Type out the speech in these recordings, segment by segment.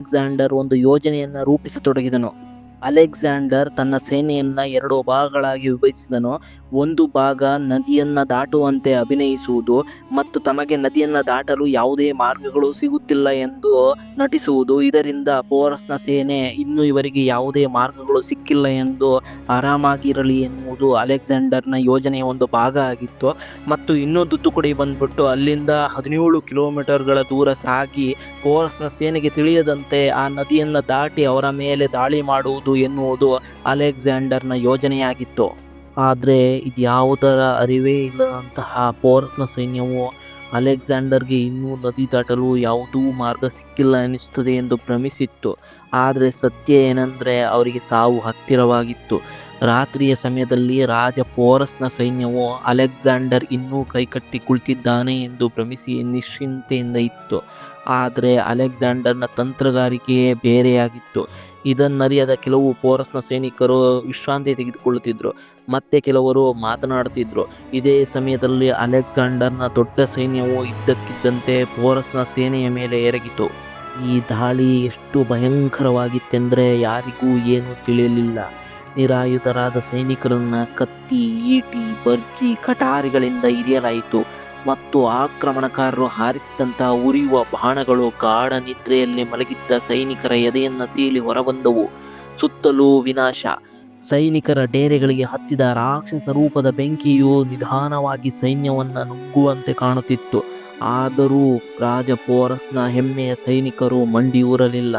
Alexander ಒಂದು ಯೋಜನೆಯನ್ನು ರೂಪಿಸತೊಡಗಿದನು. Alexander ತನ್ನ ಸೇನೆಯನ್ನ ಎರಡು ಭಾಗಗಳಾಗಿ ವಿಭಜಿಸಿದನು. ಒಂದು ಭಾಗ ನದಿಯನ್ನ ದಾಟುವಂತೆ ಅಭಿನಯಿಸುವುದು ಮತ್ತು ತಮಗೆ ನದಿಯನ್ನ ದಾಟಲು ಯಾವುದೇ ಮಾರ್ಗಗಳು ಸಿಗುತ್ತಿಲ್ಲ ಎಂದು ನಟಿಸುವುದು. ಇದರಿಂದ ಪೋರಸ್ನ ಸೇನೆ ಇನ್ನು ಇವರಿಗೆ ಯಾವುದೇ ಮಾರ್ಗಗಳು ಸಿಕ್ಕಿಲ್ಲ ಎಂದು ಆರಾಮಾಗಿರಲಿ ಎನ್ನುವುದು ಅಲೆಕ್ಸಾಂಡರ್ನ ಯೋಜನೆಯ ಒಂದು ಭಾಗ ಆಗಿತ್ತು. ಮತ್ತು ಇನ್ನೊಂದು ತುಕಡಿ ಬಂದ್ಬಿಟ್ಟು ಅಲ್ಲಿಂದ ಹದಿನೇಳು ಕಿಲೋಮೀಟರ್ಗಳ ದೂರ ಸಾಗಿ ಪೋರಸ್ನ ಸೇನೆಗೆ ತಿಳಿಯದಂತೆ ಆ ನದಿಯನ್ನು ದಾಟಿ ಅವರ ಮೇಲೆ ದಾಳಿ ಮಾಡುವುದು ಎನ್ನುವುದು ಅಲೆಕ್ಸಾಂಡರ್ನ ಯೋಜನೆಯಾಗಿತ್ತು. ಆದರೆ ಇದ್ಯಾವುದರ ಅರಿವೇ ಇಲ್ಲದಂತಹ ಪೋರಸ್ನ ಸೈನ್ಯವು ಅಲೆಕ್ಸಾಂಡರ್ಗೆ ಇನ್ನೂ ನದಿ ದಾಟಲು ಯಾವುದೂ ಮಾರ್ಗ ಸಿಕ್ಕಿಲ್ಲ ಎನಿಸುತ್ತದೆ ಎಂದು ಭ್ರಮಿಸಿತ್ತು. ಆದರೆ ಸತ್ಯ ಏನೆಂದರೆ ಅವರಿಗೆ ಸಾವು ಹತ್ತಿರವಾಗಿತ್ತು. ರಾತ್ರಿಯ ಸಮಯದಲ್ಲಿ ರಾಜ ಪೋರಸ್ನ ಸೈನ್ಯವು ಅಲೆಕ್ಸಾಂಡರ್ ಇನ್ನೂ ಕೈಕಟ್ಟಿ ಕುಳಿತಿದ್ದಾನೆ ಎಂದು ಭ್ರಮಿಸಿ ನಿಶ್ಚಿಂತೆಯಿಂದ ಇತ್ತು. ಆದರೆ ಅಲೆಕ್ಸಾಂಡರ್ನ ತಂತ್ರಗಾರಿಕೆಯೇ ಬೇರೆಯಾಗಿತ್ತು. ಇದನ್ನರಿಯದ ಕೆಲವು ಪೋರಸ್ನ ಸೈನಿಕರು ವಿಶ್ರಾಂತಿ ತೆಗೆದುಕೊಳ್ಳುತ್ತಿದ್ದರು ಮತ್ತೆ ಕೆಲವರು ಮಾತನಾಡುತ್ತಿದ್ದರು ಇದೇ ಸಮಯದಲ್ಲಿ ಅಲೆಕ್ಸಾಂಡರ್ನ ದೊಡ್ಡ ಸೈನ್ಯವು ಇದ್ದಕ್ಕಿದ್ದಂತೆ ಪೋರಸ್ನ ಸೇನೆಯ ಮೇಲೆ ಎರಗಿತು. ಈ ದಾಳಿ ಎಷ್ಟು ಭಯಂಕರವಾಗಿತ್ತೆಂದರೆ ಯಾರಿಗೂ ಏನೂ ತಿಳಿಯಲಿಲ್ಲ. ನಿರಾಯುಧರಾದ ಸೈನಿಕರನ್ನು ಕತ್ತಿ, ಈಟಿ, ಬರ್ಜಿ, ಕಟಾರಿಗಳಿಂದ ಇರಿಯಲಾಯಿತು ಮತ್ತು ಆಕ್ರಮಣಕಾರರು ಹಾರಿಸಿದಂತಹ ಉರಿಯುವ ಬಾಣಗಳು ಗಾಢ ನಿದ್ರೆಯಲ್ಲಿ ಮಲಗಿದ್ದ ಸೈನಿಕರ ಎದೆಯನ್ನು ಸೀಳಿ ಹೊರಬಂದವು. ಸುತ್ತಲೂ ವಿನಾಶ. ಸೈನಿಕರ ಡೇರೆಗಳಿಗೆ ಹತ್ತಿದ ರಾಕ್ಷಸ ರೂಪದ ಬೆಂಕಿಯು ನಿಧಾನವಾಗಿ ಸೈನ್ಯವನ್ನು ನುಗ್ಗುವಂತೆ ಕಾಣುತ್ತಿತ್ತು. ಆದರೂ ರಾಜ ಪೋರಸ್ನ ಹೆಮ್ಮೆಯ ಸೈನಿಕರು ಮಂಡಿಯೂರಲಿಲ್ಲ.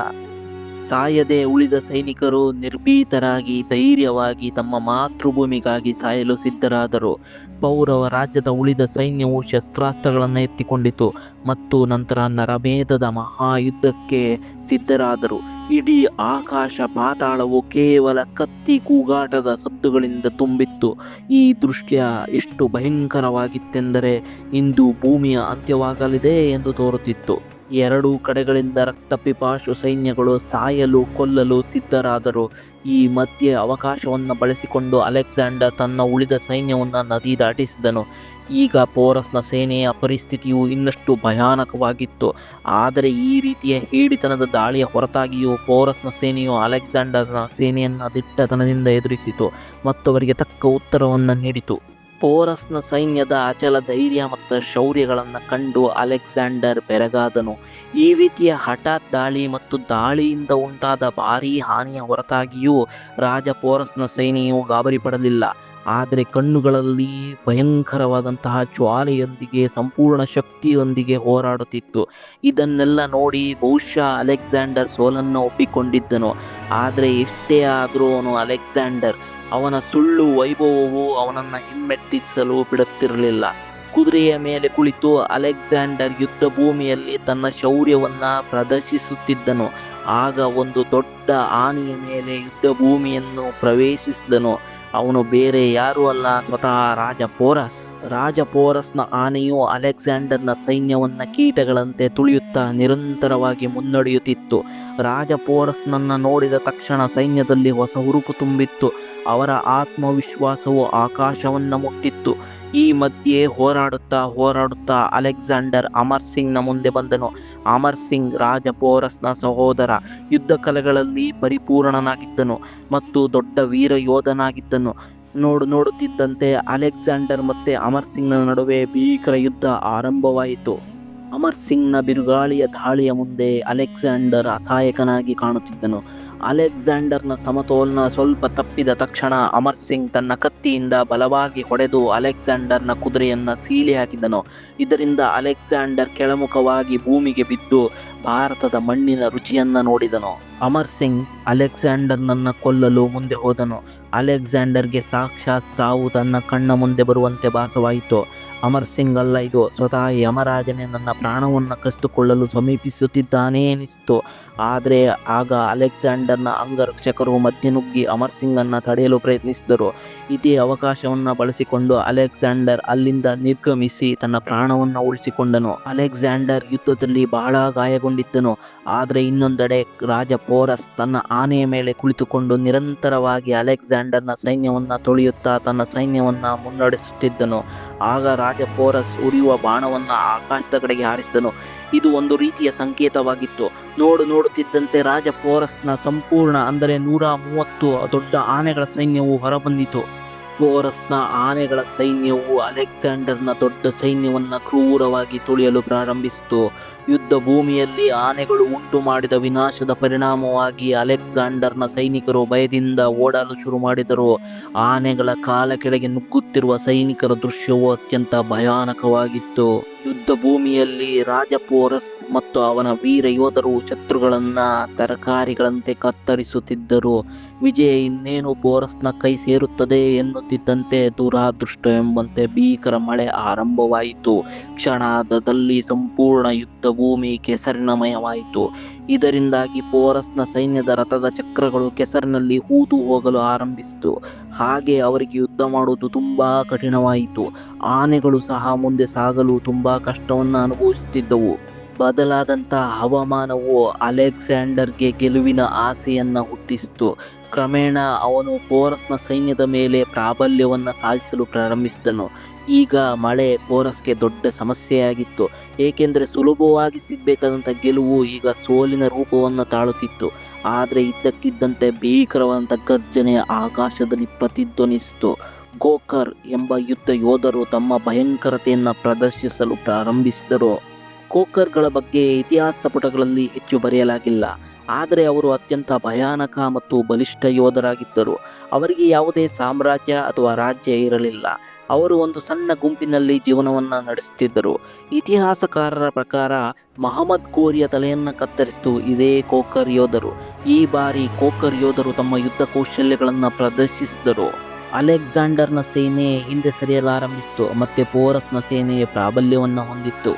ಸಾಯದೆ ಉಳಿದ ಸೈನಿಕರು ನಿರ್ಭೀತರಾಗಿ ಧೈರ್ಯವಾಗಿ ತಮ್ಮ ಮಾತೃಭೂಮಿಗಾಗಿ ಸಾಯಲು ಸಿದ್ಧರಾದರು. ಪೌರವ ರಾಜ್ಯದ ಉಳಿದ ಸೈನ್ಯವು ಶಸ್ತ್ರಾಸ್ತ್ರಗಳನ್ನು ಎತ್ತಿಕೊಂಡಿತು ಮತ್ತು ನಂತರ ನರಮೇಧದ ಮಹಾಯುದ್ಧಕ್ಕೆ ಸಿದ್ಧರಾದರು. ಇಡೀ ಆಕಾಶ ಪಾತಾಳವು ಕೇವಲ ಕತ್ತಿ ಕೂಗಾಟದ ಸದ್ದುಗಳಿಂದ ತುಂಬಿತ್ತು. ಈ ದೃಶ್ಯ ಎಷ್ಟು ಭಯಂಕರವಾಗಿತ್ತೆಂದರೆ ಇಂದು ಭೂಮಿಯ ಅಂತ್ಯವಾಗಲಿದೆ ಎಂದು ತೋರುತ್ತಿತ್ತು. ಎರಡೂ ಕಡೆಗಳಿಂದ ರಕ್ತಪಿಪಾಶು ಸೈನ್ಯಗಳು ಸಾಯಲು ಕೊಲ್ಲಲು ಸಿದ್ಧರಾದರು. ಈ ಮಧ್ಯೆ ಅವಕಾಶವನ್ನು ಬಳಸಿಕೊಂಡು ಅಲೆಕ್ಸಾಂಡರ್ ತನ್ನ ಉಳಿದ ಸೈನ್ಯವನ್ನು ನದಿ ದಾಟಿಸಿದನು. ಈಗ ಪೋರಸ್ನ ಸೇನೆಯ ಪರಿಸ್ಥಿತಿಯು ಇನ್ನಷ್ಟು ಭಯಾನಕವಾಗಿತ್ತು. ಆದರೆ ಈ ರೀತಿಯ ಹೀಡಿತನದ ದಾಳಿಯ ಹೊರತಾಗಿಯೂ ಪೋರಸ್ನ ಸೇನೆಯು ಅಲೆಕ್ಸಾಂಡರ್ನ ಸೇನೆಯನ್ನು ದಿಟ್ಟತನದಿಂದ ಎದುರಿಸಿತು ಮತ್ತು ಅವರಿಗೆ ತಕ್ಕ ಉತ್ತರವನ್ನು ನೀಡಿತು. ಪೋರಸ್ನ ಸೈನ್ಯದ ಅಚಲ ಧೈರ್ಯ ಮತ್ತು ಶೌರ್ಯಗಳನ್ನು ಕಂಡು ಅಲೆಕ್ಸಾಂಡರ್ ಬೆರಗಾದನು. ಈ ರೀತಿಯ ಹಠಾತ್ ದಾಳಿ ಮತ್ತು ದಾಳಿಯಿಂದ ಉಂಟಾದ ಭಾರೀ ಹಾನಿಯ ಹೊರತಾಗಿಯೂ ರಾಜ ಪೋರಸ್ನ ಸೈನ್ಯವು ಗಾಬರಿ ಪಡಲಿಲ್ಲ ಆದರೆ ಕಣ್ಣುಗಳಲ್ಲಿ ಭಯಂಕರವಾದಂತಹ ಜ್ವಾಲೆಯೊಂದಿಗೆ, ಸಂಪೂರ್ಣ ಶಕ್ತಿಯೊಂದಿಗೆ ಹೋರಾಡುತ್ತಿತ್ತು. ಇದನ್ನೆಲ್ಲ ನೋಡಿ ಬಹುಶಃ ಅಲೆಕ್ಸಾಂಡರ್ ಸೋಲನ್ನು ಒಪ್ಪಿಕೊಂಡಿದ್ದನು. ಆದರೆ ಎಷ್ಟೇ ಆದರೂ ಅವನು ಅಲೆಕ್ಸಾಂಡರ್. ಅವನ ಸುಳ್ಳು ವೈಭವವು ಅವನನ್ನು ಹಿಮ್ಮೆಟ್ಟಿಸಲು ಬಿಡುತ್ತಿರಲಿಲ್ಲ. ಕುದುರೆಯ ಮೇಲೆ ಕುಳಿತು ಅಲೆಕ್ಸಾಂಡರ್ ಯುದ್ಧ ಭೂಮಿಯಲ್ಲಿ ತನ್ನ ಶೌರ್ಯವನ್ನು ಪ್ರದರ್ಶಿಸುತ್ತಿದ್ದನು. ಆಗ ಒಂದು ದೊಡ್ಡ ಆನೆಯ ಮೇಲೆ ಯುದ್ಧ ಭೂಮಿಯನ್ನು ಪ್ರವೇಶಿಸಿದನು. ಅವನು ಬೇರೆ ಯಾರೂ ಅಲ್ಲ, ಸ್ವತಃ ರಾಜ ಪೋರಸ್. ರಾಜ ಪೋರಸ್ನ ಆನೆಯು ಅಲೆಕ್ಸಾಂಡರ್ನ ಸೈನ್ಯವನ್ನು ಕೀಟಗಳಂತೆ ತುಳಿಯುತ್ತಾ ನಿರಂತರವಾಗಿ ಮುನ್ನಡೆಯುತ್ತಿತ್ತು. ರಾಜ ಪೋರಸ್ನನ್ನು ನೋಡಿದ ತಕ್ಷಣ ಸೈನ್ಯದಲ್ಲಿ ಹೊಸ ಹುರುಪು ತುಂಬಿತ್ತು. ಅವರ ಆತ್ಮವಿಶ್ವಾಸವು ಆಕಾಶವನ್ನು ಮುಟ್ಟಿತ್ತು. ಈ ಮಧ್ಯೆ ಹೋರಾಡುತ್ತಾ ಹೋರಾಡುತ್ತಾ ಅಲೆಕ್ಸಾಂಡರ್ ಅಮರ್ ಸಿಂಗ್ನ ಮುಂದೆ ಬಂದನು. ಅಮರ್ ಸಿಂಗ್ ರಾಜ ಪೋರಸ್ನ ಸಹೋದರ ಯುದ್ಧ ಕಲೆಗಳಲ್ಲಿ ಪರಿಪೂರ್ಣನಾಗಿದ್ದನು ಮತ್ತು ದೊಡ್ಡ ವೀರ ಯೋಧನಾಗಿದ್ದನು. ನೋಡು, ನೋಡುತ್ತಿದ್ದಂತೆ ಅಲೆಕ್ಸಾಂಡರ್ ಮತ್ತೆ ಅಮರ್ ಸಿಂಗ್ನ ನಡುವೆ ಭೀಕರ ಯುದ್ಧ ಆರಂಭವಾಯಿತು. ಅಮರ್ ಸಿಂಗ್ನ ಬಿರುಗಾಳಿಯ ದಾಳಿಯ ಮುಂದೆ ಅಲೆಕ್ಸಾಂಡರ್ ಅಸಹಾಯಕನಾಗಿ ಕಾಣುತ್ತಿದ್ದನು. ಅಲೆಕ್ಸಾಂಡರ್ನ ಸಮತೋಲನ ಸ್ವಲ್ಪ ತಪ್ಪಿದ ತಕ್ಷಣ ಅಮರ್ ಸಿಂಗ್ ತನ್ನ ಕತ್ತಿಯಿಂದ ಬಲವಾಗಿ ಹೊಡೆದು ಅಲೆಕ್ಸಾಂಡರ್ನ ಕುದುರೆಯನ್ನು ಸೀಲಿ ಹಾಕಿದನು. ಇದರಿಂದ ಅಲೆಕ್ಸಾಂಡರ್ ಕೆಳಮುಖವಾಗಿ ಭೂಮಿಗೆ ಬಿದ್ದು ಭಾರತದ ಮಣ್ಣಿನ ರುಚಿಯನ್ನು ನೋಡಿದನು. ಅಮರ್ ಸಿಂಗ್ ಅಲೆಕ್ಸಾಂಡರ್ನನ್ನು ಕೊಲ್ಲಲು ಮುಂದೆ ಹೋದನು. ಅಲೆಕ್ಸಾಂಡರ್ಗೆ ಸಾಕ್ಷಾತ್ ಸಾವು ತನ್ನ ಕಣ್ಣ ಮುಂದೆ ಬರುವಂತೆ ಭಾಸವಾಯಿತು. ಅಮರ್ ಸಿಂಗ್ ಅಲ್ಲ ಇದು. ಸ್ವತಃ ಯಮರಾಜನೇ ನನ್ನ ಪ್ರಾಣವನ್ನು ಕಸಿದುಕೊಳ್ಳಲು ಸಮೀಪಿಸುತ್ತಿದ್ದಾನೆ ಎನಿಸಿತು. ಆದರೆ ಆಗ ಅಲೆಕ್ಸಾಂಡರ್ನ ಅಂಗರಕ್ಷಕರು ಮಧ್ಯೆ ನುಗ್ಗಿ ಅಮರ್ ಸಿಂಗನ್ನು ತಡೆಯಲು ಪ್ರಯತ್ನಿಸಿದರು. ಇದೇ ಅವಕಾಶವನ್ನು ಬಳಸಿಕೊಂಡು ಅಲೆಕ್ಸಾಂಡರ್ ಅಲ್ಲಿಂದ ನಿರ್ಗಮಿಸಿ ತನ್ನ ಪ್ರಾಣವನ್ನು ಉಳಿಸಿಕೊಂಡನು. ಅಲೆಕ್ಸಾಂಡರ್ ಯುದ್ಧದಲ್ಲಿ ಬಹಳ ಗಾಯಗೊಂಡಿದ್ದನು. ಆದರೆ ಇನ್ನೊಂದೆಡೆ ರಾಜ ಪೋರಸ್ ತನ್ನ ಆನೆಯ ಮೇಲೆ ಕುಳಿತುಕೊಂಡು ನಿರಂತರವಾಗಿ ಅಲೆಕ್ಸಾಂಡರ್ನ ಸೈನ್ಯವನ್ನು ತೊಳೆಯುತ್ತಾ ತನ್ನ ಸೈನ್ಯವನ್ನು ಮುನ್ನಡೆಸುತ್ತಿದ್ದನು. ಆಗ ರಾಜ ಪೋರಸ್ ಉರಿಯುವ ಬಾಣವನ್ನು ಆಕಾಶದ ಕಡೆಗೆ ಹಾರಿಸಿದನು. ಇದು ಒಂದು ರೀತಿಯ ಸಂಕೇತವಾಗಿತ್ತು. ನೋಡು ನೋಡುತ್ತಿದ್ದಂತೆ ರಾಜ ಪೋರಸ್ನ ಸಂಪೂರ್ಣ ಅಂದರೆ ನೂರ ಮೂವತ್ತು ದೊಡ್ಡ ಆನೆಗಳ ಸೈನ್ಯವು ಹೊರಬಂದಿತು. ಪೋರಸ್ನ ಆನೆಗಳ ಸೈನ್ಯವು ಅಲೆಕ್ಸಾಂಡರ್ನ ದೊಡ್ಡ ಸೈನ್ಯವನ್ನು ಕ್ರೂರವಾಗಿ ತುಳಿಯಲು ಪ್ರಾರಂಭಿಸಿತು. ಯುದ್ಧ ಭೂಮಿಯಲ್ಲಿ ಆನೆಗಳು ಉಂಟು ಮಾಡಿದ ವಿನಾಶದ ಪರಿಣಾಮವಾಗಿ ಅಲೆಕ್ಸಾಂಡರ್ನ ಸೈನಿಕರು ಭಯದಿಂದ ಓಡಲು ಶುರು ಮಾಡಿದರು. ಆನೆಗಳ ಕಾಲ ಕೆಳಗೆ ನುಗ್ಗುತ್ತಿರುವ ಸೈನಿಕರ ದೃಶ್ಯವು ಅತ್ಯಂತ ಭಯಾನಕವಾಗಿತ್ತು. ಯುದ್ಧ ಭೂಮಿಯಲ್ಲಿ ರಾಜಪೋರಸ್ ಮತ್ತು ಅವನ ವೀರ ಯೋಧರು ಶತ್ರುಗಳನ್ನು ತರಕಾರಿಗಳಂತೆ ಕತ್ತರಿಸುತ್ತಿದ್ದರು. ವಿಜಯ ಇನ್ನೇನು ಪೋರಸ್ನ ಕೈ ಸೇರುತ್ತದೆ ಎನ್ನುತ್ತಿದ್ದಂತೆ ದುರಾದೃಷ್ಟ ಎಂಬಂತೆ ಭೀಕರ ಮಳೆ ಆರಂಭವಾಯಿತು. ಕ್ಷಣಾರ್ಧದಲ್ಲಿ ಸಂಪೂರ್ಣ ಯುದ್ಧ ಭೂಮಿ ಕೆಸರಿನಮಯವಾಯಿತು. ಇದರಿಂದಾಗಿ ಪೋರಸ್ನ ಸೈನ್ಯದ ರಥದ ಚಕ್ರಗಳು ಕೆಸರಿನಲ್ಲಿ ಹೂದು ಹೋಗಲು ಆರಂಭಿಸಿತು. ಹಾಗೆ ಅವರಿಗೆ ಯುದ್ಧ ಮಾಡುವುದು ತುಂಬ ಕಠಿಣವಾಯಿತು. ಆನೆಗಳು ಸಹ ಮುಂದೆ ಸಾಗಲು ತುಂಬಾ ಕಷ್ಟವನ್ನು ಅನುಭವಿಸುತ್ತಿದ್ದವು. ಬದಲಾದಂತಹ ಹವಾಮಾನವು ಅಲೆಕ್ಸಾಂಡರ್ಗೆ ಗೆಲುವಿನ ಆಸೆಯನ್ನು ಹುಟ್ಟಿಸಿತು. ಕ್ರಮೇಣ ಅವನು ಪೋರಸ್ನ ಸೈನ್ಯದ ಮೇಲೆ ಪ್ರಾಬಲ್ಯವನ್ನು ಸಾಧಿಸಲು ಪ್ರಾರಂಭಿಸಿದನು. ಈಗ ಮಳೆ ಪೋರಸ್ಗೆ ದೊಡ್ಡ ಸಮಸ್ಯೆಯಾಗಿತ್ತು. ಏಕೆಂದರೆ ಸುಲಭವಾಗಿ ಸಿಗಬೇಕಾದಂಥ ಗೆಲುವು ಈಗ ಸೋಲಿನ ರೂಪವನ್ನು ತಾಳುತ್ತಿತ್ತು. ಆದರೆ ಇದ್ದಕ್ಕಿದ್ದಂತೆ ಭೀಕರವಾದಂಥ ಗರ್ಜನೆ ಆಕಾಶದಲ್ಲಿ ಪ್ರತಿಧ್ವನಿಸಿತು ಗೋಕರ್ ಎಂಬ ಯುದ್ಧ ಯೋಧರು ತಮ್ಮ ಭಯಂಕರತೆಯನ್ನು ಪ್ರದರ್ಶಿಸಲು ಪ್ರಾರಂಭಿಸಿದರು. ಕೋಕರ್ಗಳ ಬಗ್ಗೆ ಇತಿಹಾಸ ಪುಟಗಳಲ್ಲಿ ಹೆಚ್ಚು ಬರೆಯಲಾಗಿಲ್ಲ. ಆದರೆ ಅವರು ಅತ್ಯಂತ ಭಯಾನಕ ಮತ್ತು ಬಲಿಷ್ಠ ಯೋಧರಾಗಿದ್ದರು. ಅವರಿಗೆ ಯಾವುದೇ ಸಾಮ್ರಾಜ್ಯ ಅಥವಾ ರಾಜ್ಯ ಇರಲಿಲ್ಲ. ಅವರು ಒಂದು ಸಣ್ಣ ಗುಂಪಿನಲ್ಲಿ ಜೀವನವನ್ನು ನಡೆಸುತ್ತಿದ್ದರು. ಇತಿಹಾಸಕಾರರ ಪ್ರಕಾರ ಮಹಮ್ಮದ್ ಗೋರಿಯ ತಲೆಯನ್ನು ಕತ್ತರಿಸಿತು ಇದೇ ಕೋಕರ್ ಯೋಧರು. ಈ ಬಾರಿ ಕೋಕರ್ ಯೋಧರು ತಮ್ಮ ಯುದ್ಧ ಕೌಶಲ್ಯಗಳನ್ನು ಪ್ರದರ್ಶಿಸಿದರು. ಅಲೆಕ್ಸಾಂಡರ್ನ ಸೇನೆ ಹಿಂದೆ ಸರಿಯಲಾರಂಭಿಸಿತು ಮತ್ತು ಪೋರಸ್ನ ಸೇನೆಯ ಪ್ರಾಬಲ್ಯವನ್ನು ಹೊಂದಿತ್ತು.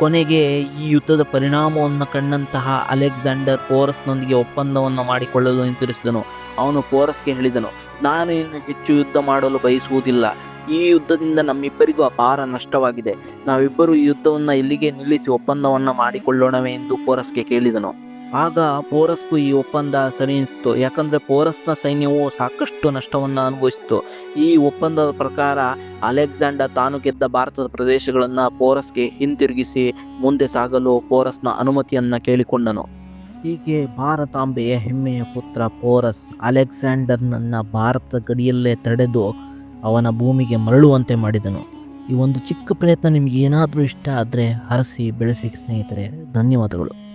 ಕೊನೆಗೆ ಈ ಯುದ್ಧದ ಪರಿಣಾಮವನ್ನು ಕಂಡಂತಹ ಅಲೆಕ್ಸಾಂಡರ್ ಪೋರಸ್ನೊಂದಿಗೆ ಒಪ್ಪಂದವನ್ನು ಮಾಡಿಕೊಳ್ಳಲು ನಿರ್ಧರಿಸಿದನು ಅವನು ಪೋರಸ್ಗೆ ಹೇಳಿದನು, ನಾನು ಇನ್ನು ಹೆಚ್ಚು ಯುದ್ಧ ಮಾಡಲು ಬಯಸುವುದಿಲ್ಲ. ಈ ಯುದ್ಧದಿಂದ ನಮ್ಮಿಬ್ಬರಿಗೂ ಅಪಾರ ನಷ್ಟವಾಗಿದೆ. ನಾವಿಬ್ಬರು ಈ ಯುದ್ಧವನ್ನು ಇಲ್ಲಿಗೆ ನಿಲ್ಲಿಸಿ ಒಪ್ಪಂದವನ್ನು ಮಾಡಿಕೊಳ್ಳೋಣವೇ ಎಂದು ಪೋರಸ್ಗೆ ಕೇಳಿದನು. ಆಗ ಪೋರಸ್ಗೂ ಈ ಒಪ್ಪಂದ ಸರಿ ಅನಿಸ್ತು. ಯಾಕಂದರೆ ಪೋರಸ್ನ ಸೈನ್ಯವು ಸಾಕಷ್ಟು ನಷ್ಟವನ್ನು ಅನುಭವಿಸಿತು. ಈ ಒಪ್ಪಂದದ ಪ್ರಕಾರ ಅಲೆಕ್ಸಾಂಡರ್ ತಾನು ಗೆದ್ದ ಭಾರತದ ಪ್ರದೇಶಗಳನ್ನು ಪೋರಸ್ಗೆ ಹಿಂತಿರುಗಿಸಿ ಮುಂದೆ ಸಾಗಲು ಪೋರಸ್ನ ಅನುಮತಿಯನ್ನು ಕೇಳಿಕೊಂಡನು. ಹೀಗೆ ಭಾರತಾಂಬೆಯ ಹೆಮ್ಮೆಯ ಪುತ್ರ ಪೋರಸ್ ಅಲೆಕ್ಸಾಂಡರ್ನನ್ನು ಭಾರತದ ಗಡಿಯಲ್ಲೇ ತಡೆದು ಅವನ ಭೂಮಿಗೆ ಮರಳುವಂತೆ ಮಾಡಿದನು. ಈ ಒಂದು ಚಿಕ್ಕ ಪ್ರಯತ್ನ ನಿಮಗೆ ಏನಾದರೂ ಇಷ್ಟ ಆದರೆ ಹರಸಿ ಬೆಳೆಸಿ ಸ್ನೇಹಿತರೆ, ಧನ್ಯವಾದಗಳು.